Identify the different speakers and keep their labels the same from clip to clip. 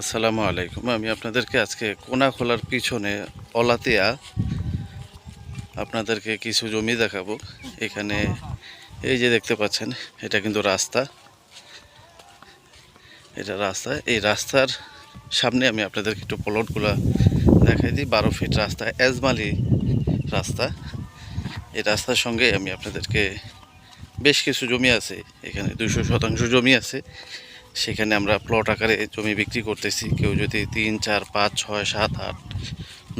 Speaker 1: আসসালামু আলাইকুম। আমি আপনাদেরকে আজকে কোনা খোলার পিছনে অলাতিয়া আপনাদেরকে কিছু জমি দেখাবো। এখানে এই যে দেখতে পাচ্ছেন, এটা কিন্তু রাস্তা। এটা রাস্তা। এই রাস্তার সামনে আমি আপনাদেরকে একটু প্লটগুলো দেখাই দিই। বারো ফিট রাস্তা, এজমালি রাস্তা। এই রাস্তার সঙ্গে আমি আপনাদেরকে বেশ কিছু জমি আছে। এখানে দুশো শতাংশ জমি আছে। সেখানে আমরা প্লট আকারে জমি বিক্রি করতেছি। কেউ যদি তিন, চার, পাঁচ, ছয়, সাত, আট,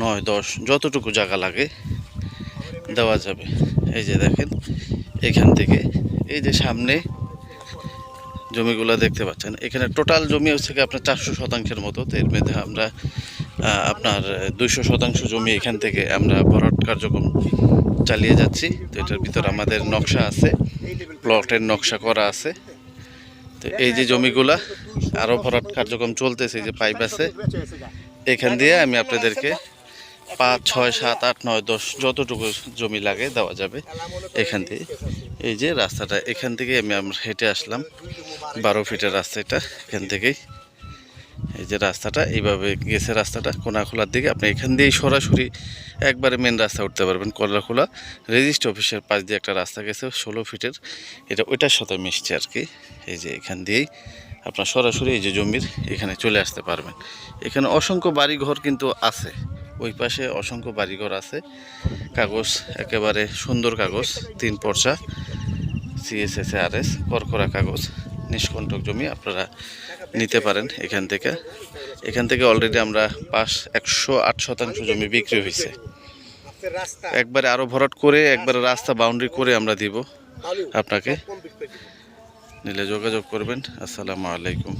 Speaker 1: নয়, দশ, যতটুকু জায়গা লাগে দেওয়া যাবে। এই যে দেখেন, এখান থেকে এই যে সামনে জমিগুলো দেখতে পাচ্ছেন। এখানে টোটাল জমি হচ্ছে কি আপনার চারশো শতাংশের মতো। তো এর মধ্যে আমরা আপনার দুইশো শতাংশ জমি এখান থেকে আমরা ভরাট কার্যক্রম চালিয়ে যাচ্ছি। তো এটার ভিতর আমাদের নকশা আছে। প্লটের নকশা করা আছে। তো এই যে জমিগুলা আরও ভরাট কার্যক্রম চলতেছে যে পাইপ আছে, এখান দিয়ে আমি আপনাদেরকে পাঁচ, ছয়, সাত, আট, নয়, দশ যতটুকু জমি লাগে দেওয়া যাবে এখান থেকে এই যে রাস্তাটা, এখান থেকে আমি আমরা হেঁটে আসলাম। বারো ফিটের রাস্তা এটা, এখান থেকেই। এই যে রাস্তাটা, এইভাবে গেছে রাস্তাটা কোনাখোলার দিকে। আপনি এখান দিয়েই সরাসরি একবারে মেন রাস্তা উঠতে পারবেন কলাখোলা রেজিস্ট্রি অফিসের পাশ দিয়ে একটা রাস্তা গেছে, ষোলো ফিটের। এটা ওইটার সাথে মিশছে আর কি। এই যে এখান দিয়েই আপনার সরাসরি এই যে জমির এখানে চলে আসতে পারবেন। এখানে অসংখ্য বাড়িঘর কিন্তু আছে। ওই পাশে অসংখ্য বাড়িঘর আছে। কাগজ, একেবারে সুন্দর কাগজ, তিন পর্চা সিএসএস আর এস করকরা কাগজ। নিষ্কণ্টক জমি আপনারা নিতে পারেন এখান থেকে। এখান থেকে অলরেডি আমরা পাঁচ, একশো আট শতাংশ জমি বিক্রি হয়েছে। একবারে আরও ভরাট করে, একবারে রাস্তা বাউন্ডারি করে আমরা দিব আপনাকে। নিলে যোগাযোগ করবেন। আসসালামু আলাইকুম।